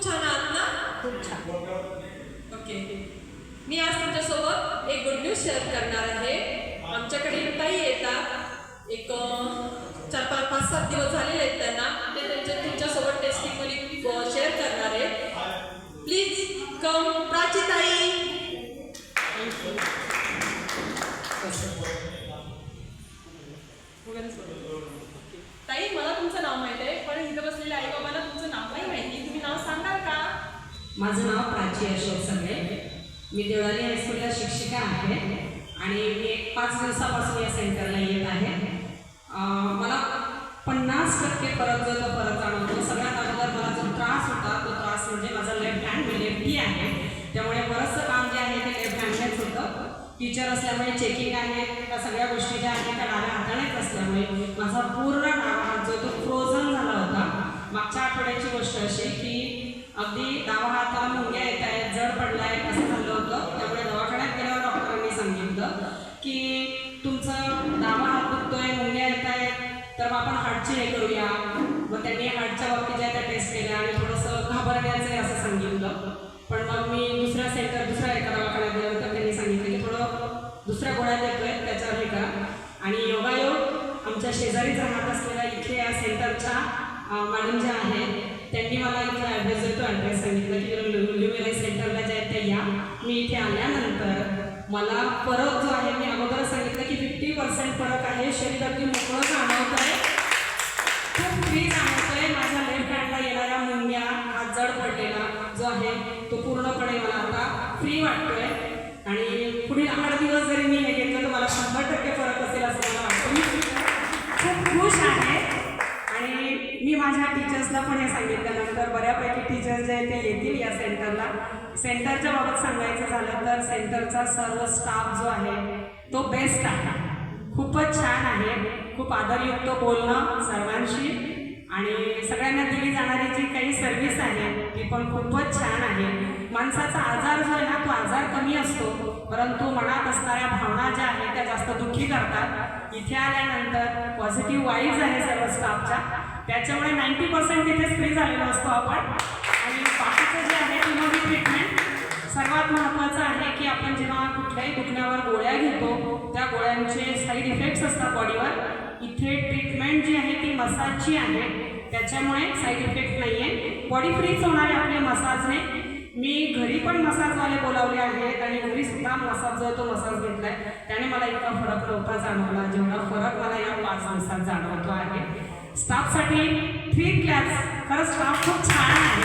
खूप छान आहात ना? खूप छान. ओके. मी आज तुमच्यासोबत एक गुड न्यूज शेअर करणार आहे. आमच्याकडे ताई येतात. एक चार पाच पाच सात दिवस झालेले आहेत त्यांना. ते त्यांच्या तुमच्यासोबत टेस्टिंग शेअर करणार आहे प्लीज कम प्राची ताई. ताई मला तुमचं नाव माहिती आहे पण इथं बसलेल्या आई बाबांना तुमचं नाव नाही माहिती तुम्ही नाव सांगाल का माझं नाव प्राची अशोक सगळे. मी देवळाली हायस्कूलला शिक्षिका आहे आणि मी एक पाच दिवसापासून या सेंटरला येत आहे. मला पन्नास टक्के परत जर परत जाणवतो सगळ्यात अगोदर मला जो त्रास होता तो त्रास म्हणजे माझा लेफ्ट हँड मी लेफ्टी आहे. त्यामुळे बरंचसं काम जे आहे ते लेफ्ट हँडनेच होतं. टीचर असल्यामुळे चेकिंग आहे त्या सगळ्या गोष्टी ज्या आहेत त्या डाव्या हातानेच असल्यामुळे माझा पूर्ण डावा हात जो तो फ्रोझन झाला होता मागच्या आठवड्याची गोष्ट अशी की अगदी डावा हाताला मुंग्या येत आहेत जड पडलाय असं झालं होतं. त्यामुळे दवाखान्यात गेल्यावर डॉक्टरांनी सांगितलं की तुमचं डावा हात दुखतोय मुंग्या येत आहेत तर मग आपण हार्टची हे करूया. मग त्यांनी हार्टच्या बाबतीत ज्या त्या टेस्ट केल्या आणि थोडंसं घाबरण्याचं आहे असं सांगितलं. पण मग मी दुसऱ्या सेंटर दुसऱ्या एका दवाखान्यात गेल्यावर त्यांनी सांगितलं की थोडं दुसऱ्या गोळ्या देतोय त्याच्यावर हे करा. आणि योगायोग आमच्या शेजारीच राहत असलेल्या इथे या सेंटरच्या मॅडम ज्या आहेत त्यांनी मला इथं ॲड्रेस देतो ॲड्रेस सांगितलं की लुमिराई सेंटरला ज्या आहेत त्या या. मी इथे आल्यानंतर मला फरक जो आहे मी अगोदर सांगितलं की फिफ्टी पर्सेंट फरक आहे. शरीर अगदी मोकळं जाणवत आहे खूप फ्री जाणवतोय माझ्या लेफ्ट हँडला येणाऱ्या मुंग्या हा जड पडलेला जो आहे तो पूर्णपणे मला आता फ्री वाटतोय. आणि पुढील आठ दिवस जरी मी हे घेतलं तर मला शंभर टक्के फरक असेल असं मला वाटतं मी खूप खुश आहे. माझ्या टीचर्सला पण हे सांगितल्यानंतर बऱ्यापैकी टीचर्स जे आहेत ते येतील या सेंटरला सेंटरच्या बाबत सांगायचं झालं तर सेंटरचा सर्व स्टाफ जो आहे तो बेस्ट आहे. खूपच छान आहे. खूप आदरयुक्त बोलणं सर्वांशी. आणि सगळ्यांना दिली जाणारी जी काही सर्व्हिस आहे ती पण खूपच छान आहे. माणसाचा आजार जो आहे ना तो आजार कमी असतो परंतु मनात असणाऱ्या भावना ज्या आहेत त्या जास्त दुःखी करतात. इथे आल्यानंतर पॉझिटिव्ह वाईज आहे सर्व स्टाफच्या त्याच्यामुळे नाईन्टी पर्सेंट तिथेच फ्री झालेलो असतो आपण. आणि बाकीचं जे आहे ती ट्रीटमेंट सर्वात महत्त्वाचं आहे की आपण जेव्हा कुठल्याही दुखण्यावर गोळ्या घेतो त्या गोळ्यांचे साईड इफेक्ट्स असतात बॉडीवर इथे ट्रीटमेंट जी आहे ती मसाजची आहे. त्याच्यामुळे साईड इफेक्ट नाही आहे बॉडी फ्रीच होणार आहे आपल्या मसाजने मी घरी पण मसाजवाले बोलावले आहेत आणि घरी सुद्धा मसाज जो आहे तो मसाज घेतलाय. त्याने मला इतका फरक नव्हता जाणवला. जेवढा फरक मला या पाच दिवसात जाणवतो आहे. स्टाफसाठी थ्री क्लास खरंच स्टाफ खूप छान आहे.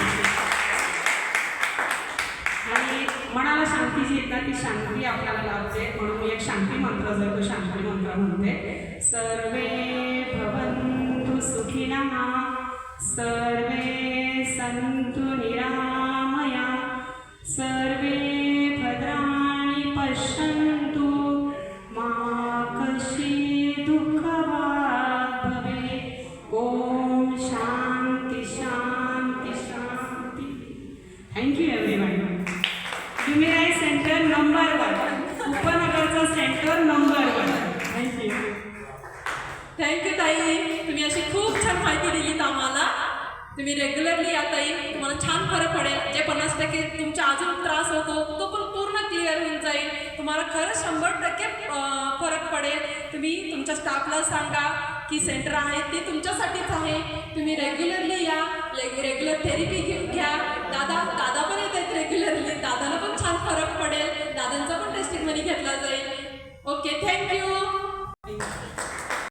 आणि मनाला शांती जी येतात ती शांती आपल्याला लाभते. म्हणून मी एक शांती मंत्र जो तो शांती मंत्र म्हणते. सर्वे भवन्तु सुखिनः सर्वे सन्तु सर्वे भद्राणि पश्यन्तु। मा कशी दुःखभाग् भवेत्। ॐ शान्ति शान्ति शान्ति। थँक्यू एव्हरीवन युमिराई centre number one. उपनगरचं centre number one. Thank you thank you ताई. तुम्ही अशी खूप छान माहिती दिलीत आम्हाला. तुम्ही रेग्युलरली या ताई. तुम्हाला छान फरक पडेल. जे तुम्हाला की तुमच्या अजून त्रास होतो तो पण पूर्ण क्लिअर होऊन जाईल. तुम्हाला खरंच शंभर टक्के फरक पडेल. तुम्ही तुमच्या स्टाफला सांगा की सेंटर आहे ते तुमच्यासाठीच आहे. तुम्ही रेग्युलरली या रेग्युलर थेरपी घेऊन घ्या. दादा दादा पण येत आहेत रेग्युलरली दादाला पण छान फरक पडेल. दादांचा पण टेस्टिंग मनी घेतला जाईल. Okay thank you